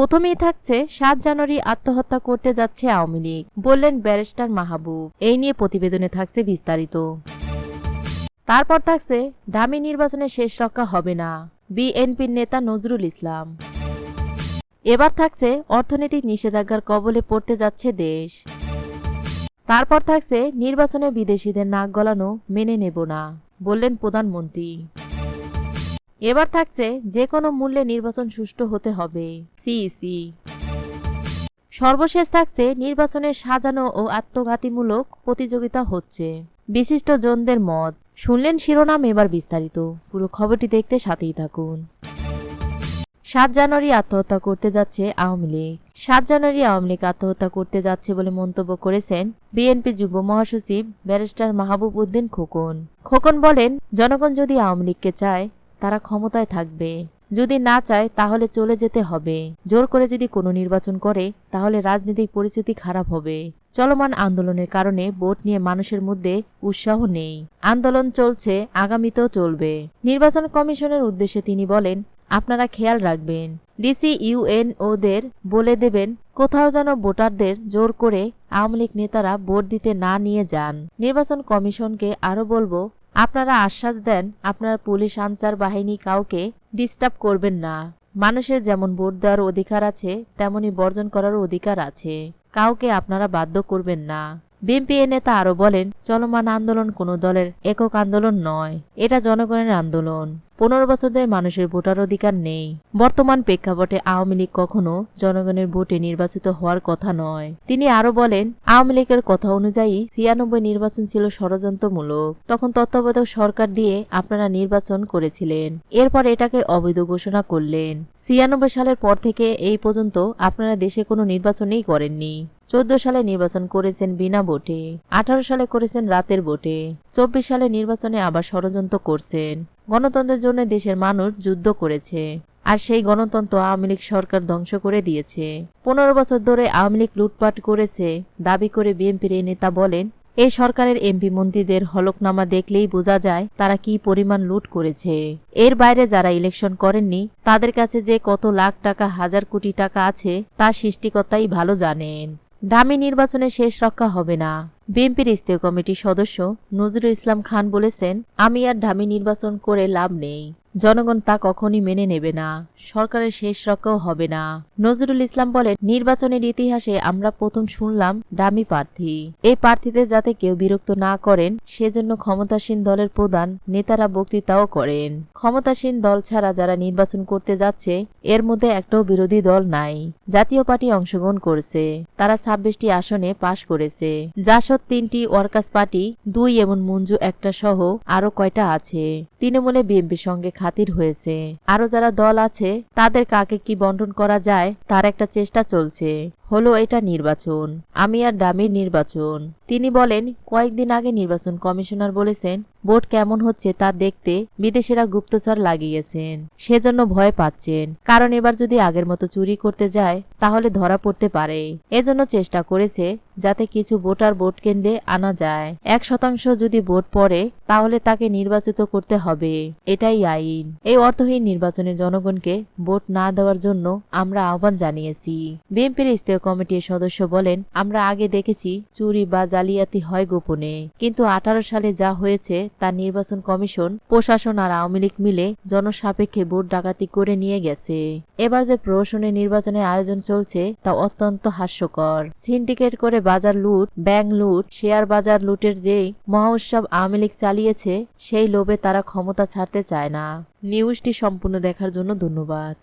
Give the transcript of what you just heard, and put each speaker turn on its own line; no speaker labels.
প্রথমেই থাকছে, সাত জানুয়ারি আত্মহত্যা করতে যাচ্ছে আওয়ামী লীগ, বললেন ব্যারিস্টার মাহবুব। এই নিয়ে প্রতিবেদনে থাকছে বিস্তারিত। তারপর থাকছে, ডামি নির্বাচনে শেষ রক্ষা হবে না, বিএনপির নেতা নজরুল ইসলাম। এবার থাকছে, অর্থনৈতিক নিষেধাজ্ঞার কবলে পড়তে যাচ্ছে দেশ। তারপর থাকছে, নির্বাচনে বিদেশিদের নাক গলানো মেনে নেব না, বললেন প্রধানমন্ত্রী। এবার থাকছে যে কোনো মূল্যে নির্বাচন সুষ্ঠু হতে হবে। সিইসি সর্বশেষ থাকছে নির্বাচনে সাজানো ও আত্মঘাতীমূলক প্রতিযোগিতা হচ্ছে। বিশিষ্ট জনদের মত। শুনলেন শিরোনাম এবার বিস্তারিত। পুরো খবরটি দেখতে সাথেই থাকুন। সাত জানুয়ারি আত্মহত্যা করতে যাচ্ছে আওয়ামী লীগ। সাত জানুয়ারি আওয়ামী লীগ আত্মহত্যা করতে যাচ্ছে বলে মন্তব্য করেছেন বিএনপি যুব মহাসচিব ব্যারিস্টার মাহবুব উদ্দিন খোকন। খোকন বলেন, জনগণ যদি আওয়ামী লীগকে চায় তারা ক্ষমতায় থাকবে। যদি না চায়, তাহলে চলে যেতে হবে। জোর করে যদি কোনো নির্বাচন করে, তাহলে রাজনৈতিক পরিস্থিতি খারাপ হবে। চলমান আন্দোলনের কারণে ভোট নিয়ে মানুষের মধ্যে উৎসাহ নেই। আন্দোলন চলছে, আগামীতেও চলবে। নির্বাচন কমিশনের উদ্দেশ্যে তিনি বলেন, আপনারা খেয়াল রাখবেন। ডিসি ইউএন ওদের বলে দেবেন, কোথাও যেন ভোটারদের জোর করে আওয়ামী লীগ নেতারা ভোট দিতে না নিয়ে যান। নির্বাচন কমিশনকে আরও বলব আপনারা আশ্বাস দেন, আপনারা পুলিশ আনসার বাহিনী কাউকে ডিস্টার্ব করবেন না। মানুষের যেমন ভোট দেওয়ার অধিকার আছে, তেমনি বর্জন করার অধিকার আছে। কাউকে আপনারা বাধ্য করবেন না। বিএনপি নেতা আরও বলেন, চলমান আন্দোলন কোনো দলের একক আন্দোলন নয়, এটা জনগণের আন্দোলন। পনেরো বছরদের মানুষের ভোটার অধিকার নেই। বর্তমান প্রেক্ষাপটে আওয়ামী লীগ কখনো জনগণের ভোটে নির্বাচিত হওয়ার কথা নয়। তিনি আরও বলেন, আওয়ামী লীগের কথা অনুযায়ী ছিয়ানব্বই নির্বাচন ছিল ষড়যন্ত্রমূলক। তখন তত্ত্বাবধায়ক সরকার দিয়ে আপনারা নির্বাচন করেছিলেন। এরপর এটাকে অবৈধ ঘোষণা করলেন। ছিয়ানব্বই সালের পর থেকে এই পর্যন্ত আপনারা দেশে কোনো নির্বাচনই করেননি। চোদ্দ সালে নির্বাচন করেছেন বিনা ভোটে, আঠারো সালে করেছেন রাতের ভোটে, চব্বিশ সালে নির্বাচনে আবার ষড়যন্ত্র করছেন। গণতন্ত্রের জন্য দেশের মানুষ যুদ্ধ করেছে, আর সেই গণতন্ত্র আওয়ামী লীগ সরকার ধ্বংস করে দিয়েছে। পনেরো বছর ধরে আওয়ামী লীগ লুটপাট করেছে, দাবি করে বিএনপির এই নেতা বলেন এই সরকারের এমপি মন্ত্রীদের হলকনামা দেখলেই বোঝা যায় তারা কি পরিমাণ লুট করেছে। এর বাইরে যারা ইলেকশন করেননি, তাদের কাছে যে কত লাখ টাকা, হাজার কোটি টাকা আছে, তা সৃষ্টিকর্তাই ভালো জানেন। ডামি নির্বাচনে শেষ রক্ষা হবে না। বিএনপির স্থায়ী কমিটির সদস্য নজরুল ইসলাম খান বলেছেন, আমি আর ডামি নির্বাচন করে লাভ নেই। জনগণ তা কখনই মেনে নেবে না। সরকারের শেষ রক্ষাও হবে না। নজরুল ইসলাম বলেন, নির্বাচনের ইতিহাসে আমরা প্রথম শুনলাম ডামি প্রার্থী। এই প্রার্থীদের যাতে কেউ বিরক্ত না করেন, সেজন্য ক্ষমতাসীন দলের প্রধান নেতারা বক্তৃতাও করেন। ক্ষমতাসীন দল ছাড়া যারা নির্বাচন করতে যাচ্ছে, এর মধ্যে একটাও বিরোধী দল নাই। জাতীয় পার্টি অংশগ্রহণ করেছে। তারা ছাব্বিশটি আসনে পাশ করেছে। জাসদ তিনটি ওয়ার্কার্স পার্টি, দুই এবং মঞ্জু একটা সহ আরও কয়টা আছে। তৃণমূলে বিএনপির সঙ্গে খাতির হয়েছে। আরও যারা দল আছে, তাদের কাকে কি বন্টন করা যায়, তার একটা চেষ্টা চলছে। হলো এটা নির্বাচন। আমি আর ডামির নির্বাচন। তিনি বলেন, কয়েকদিন আগে নির্বাচন কমিশনার বলেছেন, ভোট কেমন হচ্ছে তা দেখতে বিদেশিরা গুপ্তচর লাগিয়েছেন। সেজন্য ভয় পাচ্ছেন। কারণ এবার যদি আগের মতো চুরি করতে যায়, তাহলে ধরা পড়তে পারে। এজন্য চেষ্টা করেছে যাতে কিছু ভোটার ভোট কেন্দ্রে আনা যায়। এক শতাংশ যদি ভোট পড়ে, তাহলে তাকে নির্বাচিত করতে হবে। এটাই আইন। এই অর্থহীন নির্বাচনে জনগণকে ভোট না দেওয়ার জন্য আমরা আহ্বান জানিয়েছি। বিএনপির স্থায়ী কমিটির সদস্য বলেন, আমরা আগে দেখেছি চুরি বা জালিয়াতি হয় গোপনে। কিন্তু আঠারো সালে যা হয়েছে তা নির্বাচন কমিশন, প্রশাসন আর আওয়ামী লীগ মিলে জনসাপেক্ষে ভোট ডাকাতি করে নিয়ে গেছে। এবার যে প্রহসনের নির্বাচনের আয়োজন চলছে তা অত্যন্ত হাস্যকর। সিন্ডিকেট করে বাজার লুট, ব্যাংক লুট, শেয়ার বাজার লুটের যেই মহোৎসব আওয়ামী লীগ চালিয়েছে, সেই লোভে তারা ক্ষমতা ছাড়তে চায় না। নিউজটি সম্পূর্ণ দেখার জন্য ধন্যবাদ।